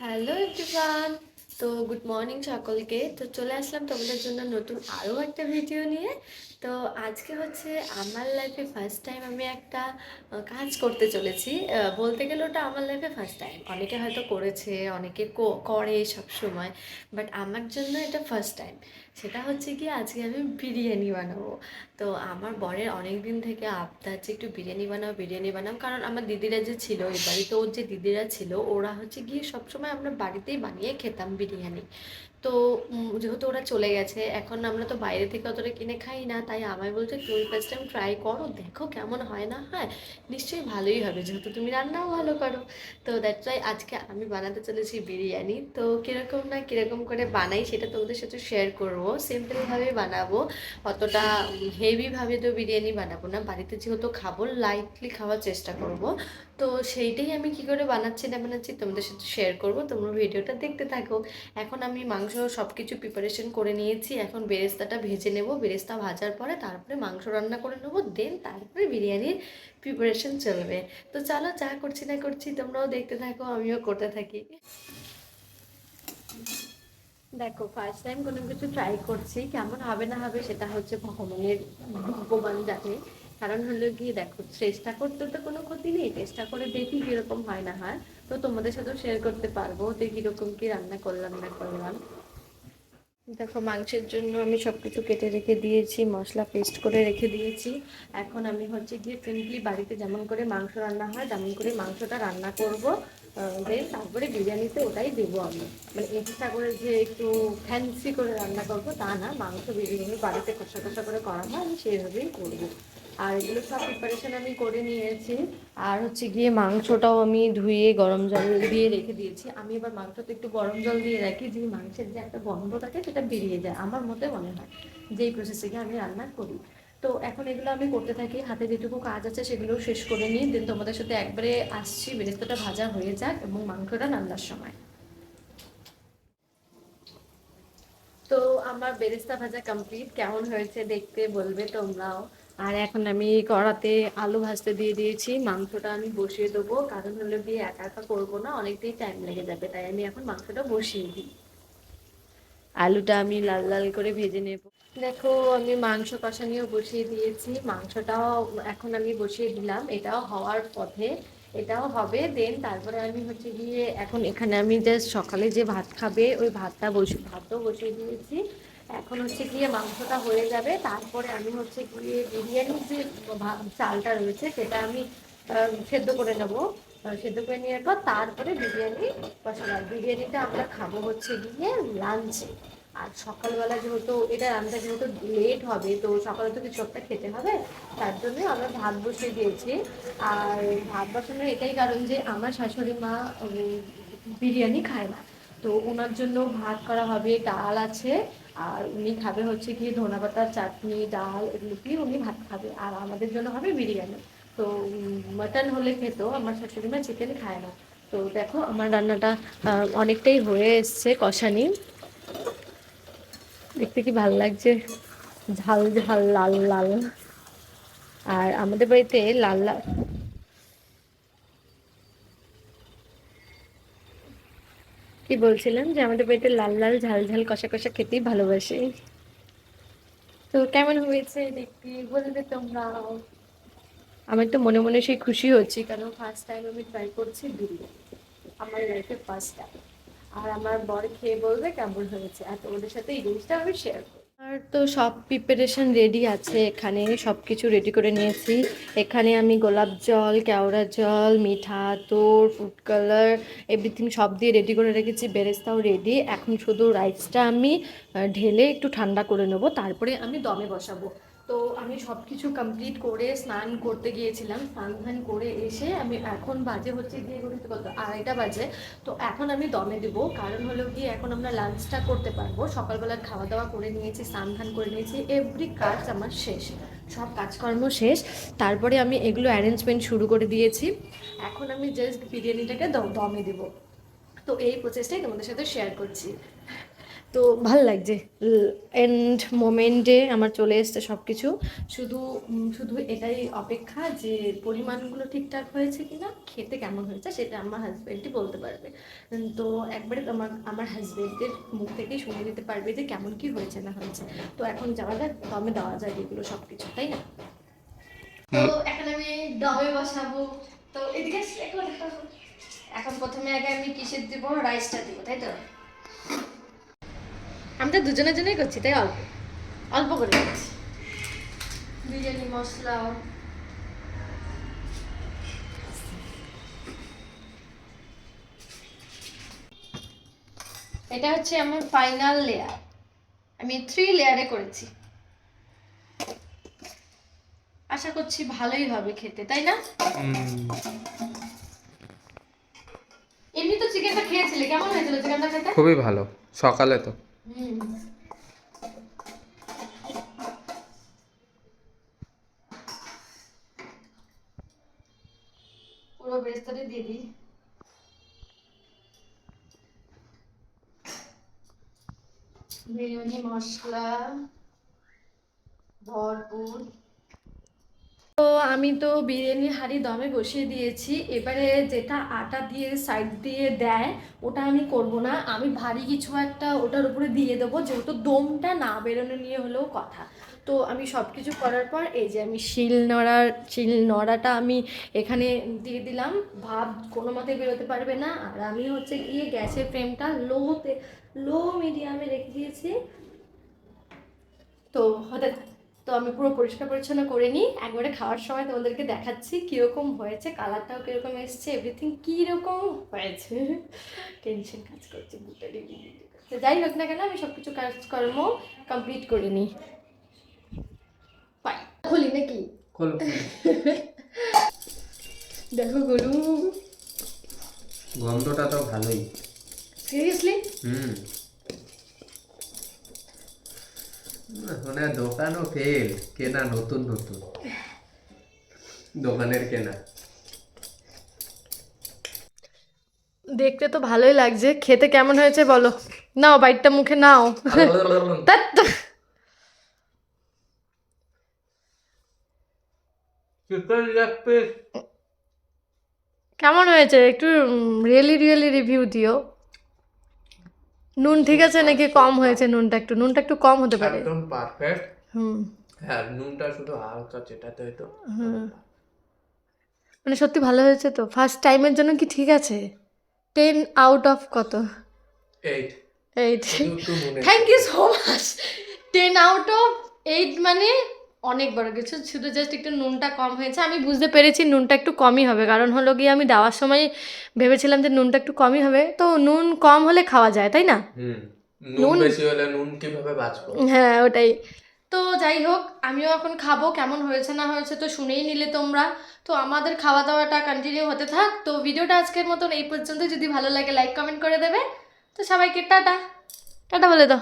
Hello everyone তো good morning সকলকে। তো চলে আসলাম তোমাদের জন্য নতুন আরও একটা ভিডিও নিয়ে। তো আজকে হচ্ছে আমার লাইফে ফার্স্ট টাইম আমি একটা কাজ করতে চলেছি। বলতে গেলে ওটা আমার লাইফে ফার্স্ট টাইম অনেকে হয়তো করেছে, অনেকে করে সব সময় বাট আমার জন্য এটা ফার্স্ট টাইম সেটা হচ্ছে কি, আজকে আমি বিরিয়ানি বানাবো। তো আমার বরের অনেক দিন থেকে আবদার যে একটু বিরিয়ানি বানাও বিরিয়ানি বানাও। কারণ আমার দিদিরা যে ছিল, এই বাড়িতে ওর যে দিদিরা ছিল, ওরা হচ্ছে গিয়ে সবসময় আমরা বাড়িতেই বানিয়ে খেতাম বিরিয়ানি। তো যেহেতু ওরা চলে গেছে, এখন আমরা তো বাইরে থেকে অতটা কিনে খাই না, তাই আমায় বলছে, তুই ফার্স্ট টাইম ট্রাই করো, দেখো কেমন হয় না হয়। নিশ্চয়ই ভালোই হবে, যেহেতু তুমি রান্নাও ভালো করো। তো দ্যাটস ওয়াই আজকে আমি বানাতে চলেছি বিরিয়ানি। তো কীরকম না কীরকম করে বানাই সেটা তোমাদের সাথে শেয়ার করব। সিম্পলভাবে বানাবো, অতটা হেভিভাবে তো বিরিয়ানি বানাবো না। বাড়িতে যেহেতু খাব লাইটলি খাওয়ার চেষ্টা করব। তো সেইটাই আমি কি করে বানাচ্ছি না বানাচ্ছি তোমাদের সাথে শেয়ার করব। তোমরা ভিডিওটা দেখতে থাকো। এখন আমি মাংস সব কিছু প্রিপারেশন করে নিয়েছি। এখন বেরেস্তাটা ভেজে নেব। বেরেস্তা ভাজার পরে তারপরে মাংস রান্না করে নেব। দেন তারপরে বিরিয়ানির প্রিপারেশন চলবে। তো চলো যা করছি না করছি, তোমরাও দেখতে থাকো, আমিও করতে থাকি। দেখো ফার্স্ট টাইম কোনো কিছু ট্রাই করছি। কেমন হবে না হবে সেটা হচ্ছে ভগবানের ভগবান জানে। কারণ হলো গিয়ে দেখো চেষ্টা করতে তো কোনো ক্ষতি নেই চেষ্টা করে দেখি কীরকম হয় না হয়। তো তোমাদের সাথেও শেয়ার করতে পারব যে কীরকম কি রান্না করলাম না করলাম। দেখো, মাংসের জন্য আমি সব কিছু কেটে রেখে দিয়েছি, মশলা পেস্ট করে রেখে দিয়েছি। এখন আমি হচ্ছে গিয়ে সিম্পলি বাড়িতে যেমন করে মাংস রান্না হয়, তেমন করে মাংসটা রান্না করব। দেন তারপরে বিরিয়ানিতে ওটাই দেবো আমি। মানে এক্সট্রা করে যে একটু ফ্যান্সি করে রান্না করব তা না, মাংস বিরিয়ানি বাড়িতে কষা কষা করে করা হয়, আমি সেইভাবেই করব। আর এগুলো সব প্রিপারেশন আমি করে নিয়েছি। আর হচ্ছে গিয়ে মাংসটাও আমি ধুয়ে গরম জল দিয়ে রেখে দিয়েছি। আমি এবার মাংসতে একটু গরম জল দিয়ে রাখি যে মাংসের যে একটা গন্ধ থাকে সেটা বেরিয়ে যায়। আমার মতে মনে হয় যেই প্রসেসে আমি রান্না করি। তো এখন এগুলো আমি করতে থাকি, হাতে যেটুকু কাজ আছে সেগুলো শেষ করে নিই। দেন তোমাদের সাথে একবারে আসছি, বেরেস্তাটা ভাজা হয়ে যাক এবং মাংসটা রান্নার সময়। তো আমার বেরেস্তা ভাজা কমপ্লিট কেমন হয়েছে দেখতে বলবে তোমরাও। আর এখন আমি কড়াতে আলু ভাজতে দিয়ে দিয়েছি, মাংসটা আমি বসিয়ে দেবো। কারণ হলো গিয়ে একা একা করব না, অনেকটাই টাইম লেগে যাবে, তাই আমি এখন মাংসটা বসিয়ে দিই। আলুটা আমি লাল লাল করে ভেজে নেব। দেখো, আমি মাংস কষানিও বসিয়ে দিয়েছি। মাংসটাও এখন আমি বসিয়ে দিলাম। এটাও হওয়ার পথে, এটাও হবে। দেন তারপরে আমি হচ্ছে গিয়ে এখন এখানে আমি জাস্ট সকালে যে ভাত খাবে, ওই ভাতটা বসে, ভাতও বসিয়ে দিয়েছি। এখন হচ্ছে গিয়ে মাংসটা হয়ে যাবে। তারপরে আমি হচ্ছে গিয়ে বিরিয়ানির যে চালটা রয়েছে সেটা আমি সেদ্ধ করে নেব। সেদ্ধ করে নেওয়ার পর তারপরে বিরিয়ানি বসাবো বিরিয়ানিটা আমরা খাব হচ্ছে গিয়ে লাঞ্চে আর সকালবেলা যেহেতু এটা রান্নাটা যেহেতু লেট হবে, তো সকালে তো কিছু একটা খেতে হবে, তার জন্য আমরা ভাত বসিয়ে দিয়েছি। আর ভাত বসানোর এটাই কারণ যে আমার শাশুড়ি মা বিরিয়ানি খায় না। তো ওনার জন্য ভাত করা হবে, ডাল আছে আর উনি খাবে হচ্ছে কি ধনা পাতার চাটনি, ডাল, এগুলো দিয়ে উনি ভাত খাবে। আর আমাদের জন্য হবে বিরিয়ানি। তো মাটন হলে খেত আমার শাশুড়ি মা চিকেন খায় না। তো দেখো আমার রান্নাটা অনেকটাই হয়ে এসছে কষানি। দেখতে কি ভালো লাগছে? ঝাল ঝাল, লাল লাল। আর আমাদের বাড়িতে লাল লাল কি বলছিলাম যে আমাদের বাড়িতে লাল লাল ঝাল ঝাল কষা কষা খেতেই ভালোবাসে। তো কেমন হয়েছে দেখতে? বলবে তোমরা আমার তো মনে মনে সেই খুশি হচ্ছি, কারণ ফার্স্ট টাইম আমি ট্রাই করছি বিরিয়ানি। আমার লাইফে ফার্স্ট টাইম আর আমার বর খেয়ে বলবে কেমন হয়েছে। আর তোমাদের সাথে এই জিনিসটা আমি শেয়ার করব। আর তো সব প্রিপারেশন রেডি আছে এখানে সব কিছু রেডি করে নিয়েছি। এখানে আমি গোলাপ জল, কেওড়া জল, মিঠা তোর ফুড কালার এভরিথিং সব দিয়ে রেডি করে রেখেছি, বেরেস্তাও রেডি এখন শুধু রাইসটা আমি ঢেলে একটু ঠান্ডা করে নেব, তারপরে আমি দমে বসাবো। তো আমি সব কিছু কমপ্লিট করে স্নান করতে গিয়েছিলাম, স্নান ধান করে এসে আমি এখন বাজে হচ্ছে গিয়ে ঘড়িতে কত আড়াইটা বাজে। তো এখন আমি দমে দেবো, কারণ হলো কি এখন আমরা লাঞ্চটা করতে পারব। সকালবেলার খাওয়া দাওয়া করে নিয়েছি, স্নান ধান করে নিয়েছি এভরি কাজ আমার শেষ। সব কাজকর্ম শেষ। তারপরে আমি এগুলো অ্যারেঞ্জমেন্ট শুরু করে দিয়েছি। এখন আমি জাস্ট বিরিয়ানিটাকে দমে দেবো। তো এই প্রসেসটাই তোমাদের সাথে শেয়ার করছি। তো ভালো লাগছে। এন্ড মোমেন্টে আমার চলে এসছে সব কিছু শুধু শুধু এটাই অপেক্ষা যে পরিমাণগুলো ঠিকঠাক হয়েছে কি না খেতে কেমন হয়েছে সেটা আমার হাজব্যান্ডই বলতে পারবে। তো একবারে আমার আমার হাজব্যান্ডের মুখ থেকেই শুনে দিতে পারবে যে কেমন কি হয়েছে না হয়েছে। তো এখন যাওয়া যাক দমে দেওয়া যায় এগুলো সব কিছু তাই না? তো এখন আমি দমে বসাবো। তো এদিকে। এখন প্রথমে আগে আমি কিসের দিব? রাইসটা দিব তাই তো? আমি তো দুজনের জন্যই করছি তাই অল্প। অল্প করে করছি। বিরিয়ানি মশলা। এটা হচ্ছে আমার ফাইনাল লেয়ার আমি থ্রি লেয়ারে করেছি। আশা করছি ভালোই হবে খেতে তাই না? এমনি তো চিকেনটা খেয়েছিলে কেমন হয়েছিল চিকেনটা খেতে? খুবই ভালো সকালে তো। পুরো বেরেস্তাটা দিয়ে দিই। বিরিয়ানি মশলা ভরপুর। তো আমি তো বিরিয়ানি হাঁড়ি দমে বসিয়ে দিয়েছি। এবারে যেটা আটা দিয়ে সাইড দিয়ে দেয়, ওটা আমি করব না। আমি ভারী কিছু একটা ওটার উপরে দিয়ে দেবো, যেহেতু দমটা না বেরোনো নিয়ে হলেও কথা। তো আমি সব কিছু করার পর এই যে আমি শিল নড়ার শিল নড়াটা আমি এখানে দিয়ে দিলাম। ভাব কোনো মতে বেরোতে পারবে না। আর আমি হচ্ছে গিয়ে গ্যাসের ফ্লেমটা লোতে, লো মিডিয়ামে রেখে দিয়েছি। তো হতে। তো আমি পুরো পরিষ্কার পরিচ্ছন্ন করে নিই। একবারে খাওয়ার সময় তোমাদেরকে দেখাচ্ছি কীরকম হয়েছে কালারটাও কীরকম এসছে এভরিথিং কীরকম হয়েছে। টেনশন কাজ করছে তো যাই হোক না কেন আমি সব কিছু কাজকর্ম কমপ্লিট করে নিই। পাই খুলি নাকি? দেখো গলু গন্ধটা তো ভালোই। সিরিয়াসলি হুম। মানে দোকানও ফেল কেনা নতুন নতুন দোকানের কেনা দেখতে তো ভালোই লাগছে। খেতে কেমন হয়েছে বলো? নাও বাইটটা মুখে নাও। কেমন হয়েছে? একটু রিয়েলি রিয়েলি রিভিউ দিও। নুন ঠিক আছে নাকি কম হয়েছে নুনটা একটু? নুনটা একটু কম হতে পারে। একদম পারফেক্ট হুম। হ্যাঁ নুনটা শুধু হালকা চেটাতে হয়তো মানে সত্যি ভালো হয়েছে তো? ফার্স্ট টাইমের জন্য কি ঠিক আছে? টেন আউট অফ কত? Eight eight thank you so much ten out of eight মানে অনেক বড় কিছু। শুধু জাস্ট একটু নুনটা কম হয়েছে। আমি বুঝতে পেরেছি নুনটা একটু কমই হবে। কারণ হলো গিয়ে আমি দেওয়ার সময় ভেবেছিলাম যে নুনটা একটু কমই হবে। তো নুন কম হলে খাওয়া যায় তাই না? নুন বেশি হলে নুন কীভাবে বাঁচবো? হ্যাঁ ওটাই। তো যাই হোক আমিও এখন খাব। কেমন হয়েছে না হয়েছে তো শুনেই নিলে তোমরা। তো আমাদের খাওয়া দাওয়াটা কন্টিনিউ হতে থাক। তো ভিডিওটা আজকের মতন এই পর্যন্ত। যদি ভালো লাগে লাইক কমেন্ট করে দেবে। তো সবাইকে টাটা। টাটা বলে দাও।